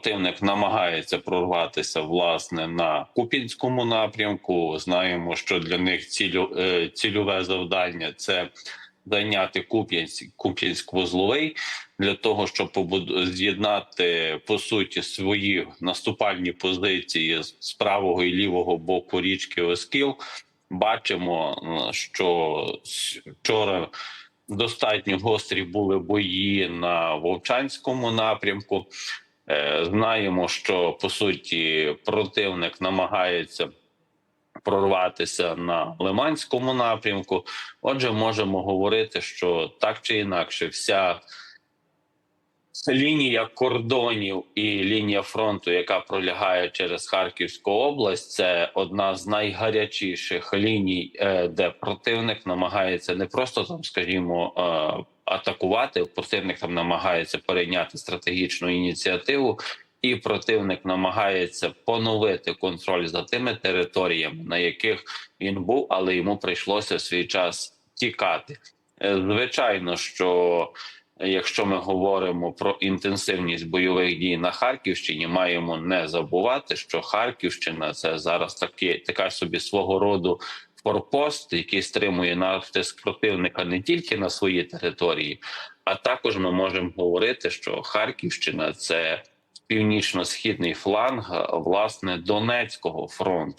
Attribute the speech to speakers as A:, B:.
A: противник намагається прорватися власне на Купінському напрямку. Знаємо, що для них цілю, е, цільове завдання це зайняти Куп'янськ, Куп'янськ-Вузловий для того, щоб побуд- з'єднати по суті свої наступальні позиції з правого і лівого боку річки Оскіл. Бачимо, що вчора достатньо гострі були бої на Вовчанському напрямку. Е, Знаємо, що по суті противник намагається прорватися на Лиманському напрямку. Отже, можемо говорити, що так чи інакше, вся лінія кордонів і лінія фронту, яка пролягає через Харківську область, це одна з найгарячіших ліній, е, де противник намагається не просто там, скажімо, е, атакувати. Противник там намагається перейняти стратегічну ініціативу. І противник намагається поновити контроль за тими територіями, на яких він був, але йому прийшлося в свій час тікати. Е, Звичайно, що якщо ми говоримо про інтенсивність бойових дій на Харківщині, маємо не забувати, що Харківщина це зараз такі, така собі свого роду форпост, який стримує натиск противника не тільки на своїй території, а також ми можемо говорити, що Харківщина це північно-східний фланг власне Донецького фронту.